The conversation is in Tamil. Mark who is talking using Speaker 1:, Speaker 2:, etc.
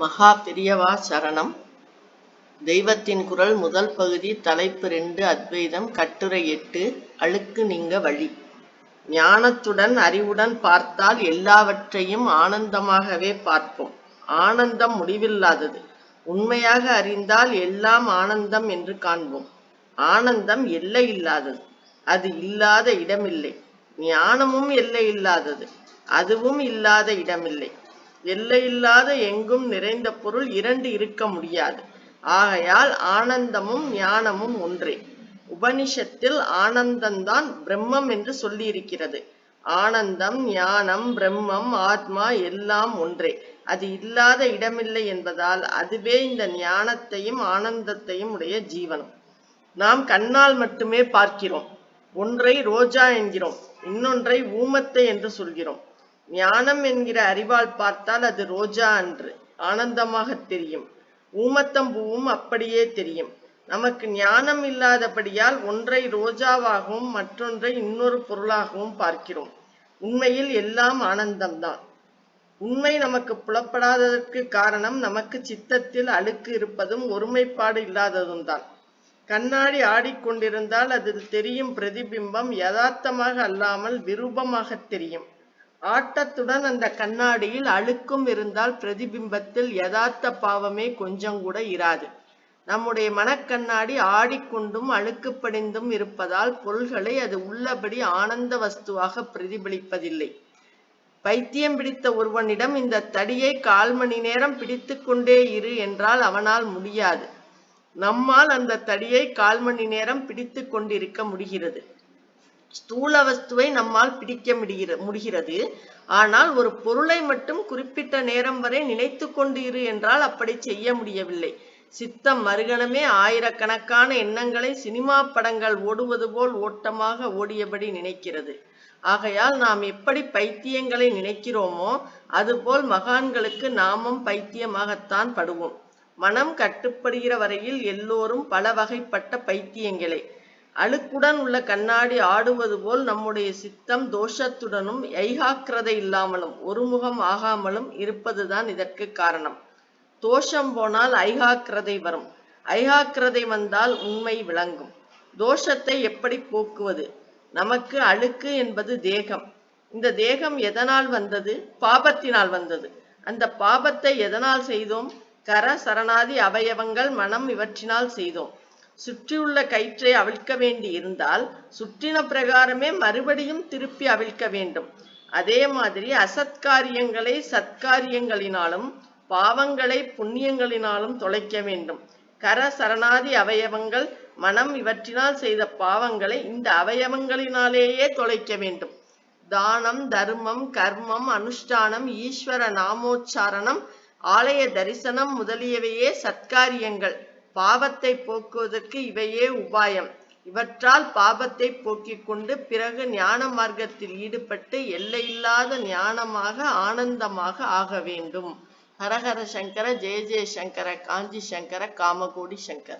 Speaker 1: மகா பெரியவா சரணம். தெய்வத்தின் குரல் முதல் பகுதி தலைப்பு ரெண்டு அத்வைதம் கட்டுரை எட்டு அழுக்கு நீங்க வழி. ஞானத்துடன் அறிவுடன் பார்த்தால் எல்லாவற்றையும் ஆனந்தமாகவே பார்ப்போம். ஆனந்தம் முடிவில்லாதது. உண்மையாக அறிந்தால் எல்லாம் ஆனந்தம் என்று காண்போம். ஆனந்தம் எல்லை இல்லாதது. அது இல்லாத இடமில்லை. ஞானமும் எல்லை இல்லாதது. அதுவும் இல்லாத இடமில்லை. எல்லையில்லாத எங்கும் நிறைந்த பொருள் இரண்டு இருக்க முடியாது. ஆகையால் ஆனந்தமும் ஞானமும் ஒன்றே. உபனிஷத்தில் ஆனந்தம்தான் பிரம்மம் என்று சொல்லியிருக்கிறது. ஆனந்தம் ஞானம் பிரம்மம் ஆத்மா எல்லாம் ஒன்றே. அது இல்லாத இடமில்லை என்பதால் அதுவே இந்த ஞானத்தையும் ஆனந்தத்தையும் உடைய ஜீவனம். நாம் கண்ணால் மட்டுமே பார்க்கிறோம். ஒன்றை ரோஜா என்கிறோம். இன்னொன்றை ஊமத்தை என்று சொல்கிறோம். ஞானம் என்கிற அறிவால் பார்த்தால் அது ரோஜா அன்று. ஆனந்தமாக தெரியும். ஊமத்தம்பூவும் அப்படியே தெரியும். நமக்கு ஞானம் இல்லாதபடியால் ஒன்றை ரோஜாவாகவும் மற்றொன்றை இன்னொரு பொருளாகவும் பார்க்கிறோம். உண்மையில் எல்லாம் ஆனந்தம்தான். உண்மை நமக்கு புலப்படாததற்கு காரணம் நமக்கு சித்தத்தில் அழுக்கு இருப்பதும் ஒருமைப்பாடு இல்லாததும் தான் கண்ணாடி ஆடிக்கொண்டிருந்தால் அதில் தெரியும் பிரதிபிம்பம் யதார்த்தமாக அல்லாமல் விரூபமாக தெரியும். ஆட்டத்துடன் அந்த கண்ணாடியில் அழுக்கும் இருந்தால் பிரதிபிம்பத்தில் யதார்த்த பாவமே கொஞ்சம் கூட இராது. நம்முடைய மனக்கண்ணாடி ஆடிக்கொண்டும் அழுக்கு படிந்தும் இருப்பதால் பொருள்களை அது உள்ளபடி ஆனந்த வஸ்துவாக பிரதிபலிப்பதில்லை. பைத்தியம் பிடித்த ஒருவனிடம் இந்த தடியை கால் மணி நேரம் பிடித்து கொண்டே இரு என்றால் அவனால் முடியாது. நம்மால் அந்த தடியை கால் மணி நேரம் பிடித்து கொண்டிருக்க முடிகிறது. ஸ்தூல வஸ்துவை நம்மால் பிடிக்க முடிகிற முடிகிறது. ஆனால் ஒரு பொருளை மட்டும் குறிப்பிட்ட நேரம் வரை நினைத்து கொண்டு இரு என்றால் அப்படி செய்ய முடியவில்லை. சித்தம் மறுகணமே ஆயிரக்கணக்கான எண்ணங்களை சினிமா படங்கள் ஓடுவது போல் ஓட்டமாக ஓடியபடி நினைக்கிறது. ஆகையால் நாம் எப்படி பைத்தியங்களை நினைக்கிறோமோ அதுபோல் மகான்களுக்கு நாமும் பைத்தியமாகத்தான் படுவோம். மனம் கட்டுப்படுகிற வரையில் எல்லோரும் பல வகைப்பட்ட பைத்தியங்களே. அழுக்குடன் உள்ள கண்ணாடி ஆடுவது போல் நம்முடைய சித்தம் தோஷத்துடனும் ஐகாக்கிரதை இல்லாமலும் ஒருமுகம் ஆகாமலும் இருப்பதுதான் இதற்கு காரணம். தோஷம் போனால் ஐகாக்கிரதை வரும். ஐகாக்கிரதை வந்தால் உண்மை விளங்கும். தோஷத்தை எப்படி போக்குவது? நமக்கு அழுக்கு என்பது தேகம். இந்த தேகம் எதனால் வந்தது? பாபத்தினால் வந்தது. அந்த பாபத்தை எதனால் செய்தோம்? கர சரணாதி அவயவங்கள் மனம் இவற்றினால் செய்தோம். சுற்றியுள்ள கயிற்றை அவிழ்க்க வேண்டி இருந்தால் சுற்றின பிரகாரமே மறுபடியும் திருப்பி அவிழ்க்க வேண்டும். அதே மாதிரி அசத்காரியங்களை சத்காரியங்களினாலும் பாவங்களை புண்ணியங்களினாலும் தொலைக்க வேண்டும். கர சரணாதி அவயவங்கள் மனம் இவற்றினால் செய்த பாவங்களை இந்த அவயவங்களினாலேயே தொலைக்க வேண்டும். தானம் தர்மம் கர்மம் அனுஷ்டானம் ஈஸ்வர நாமோச்சாரணம் ஆலய தரிசனம் முதலியவையே சத்காரியங்கள். பாவத்தை போக்குவதற்கு இவையே உபாயம். இவற்றால் பாபத்தை போக்கிக் கொண்டு பிறகு ஞான மார்க்கத்தில் ஈடுபட்டு எல்லையில்லாத ஞானமாக ஆனந்தமாக ஆக வேண்டும். ஹரஹர சங்கர ஜெய ஜெய சங்கர காஞ்சி சங்கர காமகோடி சங்கர.